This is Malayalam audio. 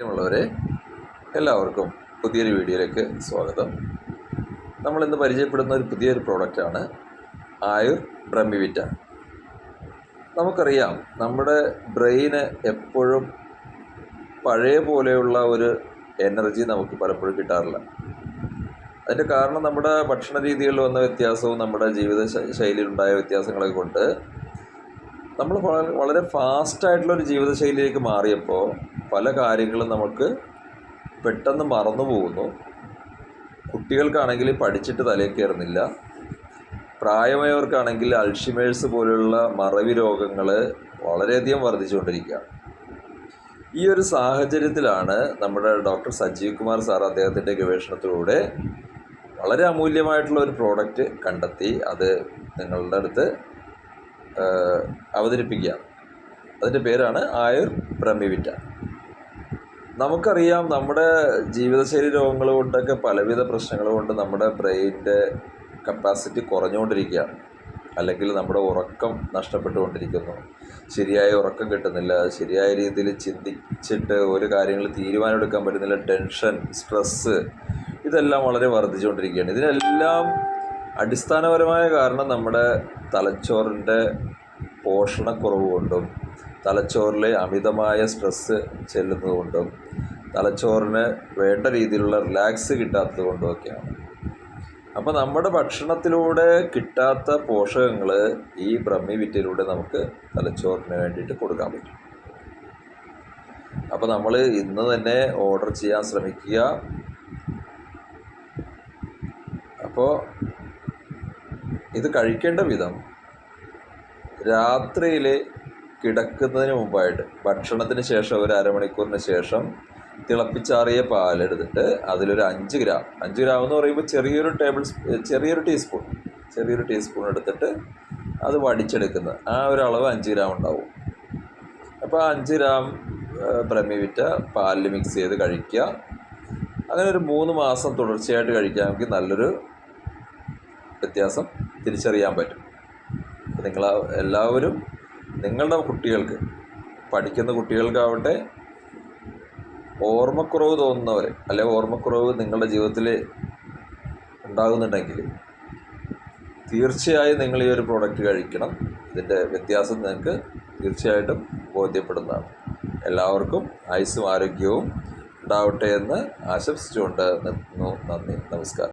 പ്രിയമുള്ളവരെ എല്ലാവർക്കും പുതിയൊരു വീഡിയോയിലേക്ക് സ്വാഗതം. നമ്മൾ ഇന്ന് പരിചയപ്പെടുന്ന ഒരു പുതിയൊരു പ്രോഡക്റ്റാണ് ആയുർ ബ്രഹ്മിവിറ്റ. നമുക്കറിയാം നമ്മുടെ ബ്രെയിന് എപ്പോഴും പഴയ പോലെയുള്ള ഒരു എനർജി നമുക്ക് പലപ്പോഴും കിട്ടാറില്ല. അതിന്റെ കാരണം നമ്മുടെ ഭക്ഷണ രീതികളിൽ വന്ന വ്യത്യാസവും നമ്മുടെ ജീവിത ശൈലിയിലുണ്ടായ വ്യത്യാസങ്ങളൊക്കെ കൊണ്ട് നമ്മൾ വള- വളരെ ഫാസ്റ്റായിട്ടുള്ളൊരു ജീവിതശൈലിയിലേക്ക് മാറിയപ്പോൾ പല കാര്യങ്ങളും നമുക്ക് പെട്ടെന്ന് മറന്നു പോകുന്നു. കുട്ടികൾക്കാണെങ്കിൽ പഠിച്ചിട്ട് തലയിൽ കയറുന്നില്ല. പ്രായമായവർക്കാണെങ്കിൽ അൾഷിമേഴ്സ് പോലുള്ള മറവി രോഗങ്ങൾ വളരെയധികം വർദ്ധിച്ചുകൊണ്ടിരിക്കുകയാണ്. ഈ ഒരു സാഹചര്യത്തിലാണ് നമ്മുടെ ഡോക്ടർ സജീവ് കുമാർ സാർ അദ്ദേഹത്തിന്റെ ഗവേഷണത്തിലൂടെ വളരെ അമൂല്യമായിട്ടുള്ള ഒരു പ്രോഡക്റ്റ് കണ്ടെത്തി അത് നിങ്ങളുടെ അടുത്ത് അവതരിപ്പിക്കുക അതിന്റെ പേരാണ് ആയുർ ബ്രഹ്മിവിറ്റ നമുക്കറിയാം നമ്മുടെ ജീവിതശൈലി രോഗങ്ങൾ കൊണ്ടൊക്കെ പലവിധ പ്രശ്നങ്ങൾ കൊണ്ട് നമ്മുടെ ബ്രെയിനിന്റെ കപ്പാസിറ്റി കുറഞ്ഞുകൊണ്ടിരിക്കുകയാണ്. അല്ലെങ്കിൽ നമ്മുടെ ഉറക്കം നഷ്ടപ്പെട്ടുകൊണ്ടിരിക്കുന്നു. ശരിയായ ഉറക്കം കിട്ടുന്നില്ല. ശരിയായ രീതിയിൽ ചിന്തിച്ചിട്ട് ഒരു കാര്യങ്ങൾ തീരുമാനമെടുക്കാൻ പറ്റുന്നില്ല. ടെൻഷൻ സ്ട്രെസ്സ് ഇതെല്ലാം വളരെ വർദ്ധിച്ചുകൊണ്ടിരിക്കുകയാണ്. ഇതിനെല്ലാം അടിസ്ഥാനപരമായ കാരണം നമ്മുടെ തലച്ചോറിന്റെ പോഷണക്കുറവ് കൊണ്ടും തലച്ചോറിലെ അമിതമായ സ്ട്രെസ്സ് ചെല്ലുന്നത് കൊണ്ടും തലച്ചോറിന് വേണ്ട രീതിയിലുള്ള റിലാക്സ് കിട്ടാത്തത് അപ്പോൾ നമ്മുടെ ഭക്ഷണത്തിലൂടെ കിട്ടാത്ത പോഷകങ്ങൾ ഈ ബ്രഹ്മി വിറ്റയിലൂടെ നമുക്ക് തലച്ചോറിന് വേണ്ടിയിട്ട് കൊടുക്കാൻ പറ്റും. അപ്പോൾ നമ്മൾ ഇന്ന് തന്നെ ഓർഡർ ചെയ്യാൻ ശ്രമിക്കുക. അപ്പോൾ ഇത് കഴിക്കേണ്ട വിധം രാത്രിയിൽ കിടക്കുന്നതിന് മുമ്പായിട്ട് ഭക്ഷണത്തിന് ശേഷം ഒരു അരമണിക്കൂറിന് ശേഷം തിളപ്പിച്ചാറിയ പാലെടുത്തിട്ട് അതിലൊരു അഞ്ച് ഗ്രാം അഞ്ച് ഗ്രാം എന്ന് പറയുമ്പോൾ ചെറിയൊരു ടേബിൾ ചെറിയൊരു ടീസ്പൂൺ ചെറിയൊരു ടീസ്പൂൺ എടുത്തിട്ട് അത് വടിച്ചെടുക്കുന്നത്. ആ ഒരു അളവ് അഞ്ച് ഗ്രാം ഉണ്ടാവും. അപ്പോൾ അഞ്ച് ഗ്രാം ബ്രഹ്മിവിറ്റ പാലിൽ മിക്സ് ചെയ്ത് കഴിക്കുക. അങ്ങനെ ഒരു മൂന്ന് മാസം തുടർച്ചയായിട്ട് കഴിക്കാമെങ്കിൽ നല്ലൊരു വ്യത്യാസം തിരിച്ചറിയാൻ പറ്റും. നിങ്ങൾ എല്ലാവരും നിങ്ങളുടെ കുട്ടികൾക്ക് പഠിക്കുന്ന കുട്ടികൾക്കാവട്ടെ ഓർമ്മക്കുറവ് തോന്നുന്നവർ അല്ലെ ഓർമ്മക്കുറവ് നിങ്ങളുടെ ജീവിതത്തിൽ ഉണ്ടാകുന്നുണ്ടെങ്കിൽ തീർച്ചയായും നിങ്ങൾ ഈ ഒരു പ്രോഡക്റ്റ് കഴിക്കണം. ഇതിന്റെ വ്യത്യാസം നിങ്ങൾക്ക് തീർച്ചയായിട്ടും ബോധ്യപ്പെടുന്നതാണ്. എല്ലാവർക്കും ആയുസ്സും ആരോഗ്യവും ഉണ്ടാവട്ടെ എന്ന് ആശംസിച്ചുകൊണ്ട് നിർത്തുന്നു. നന്ദി. നമസ്കാരം.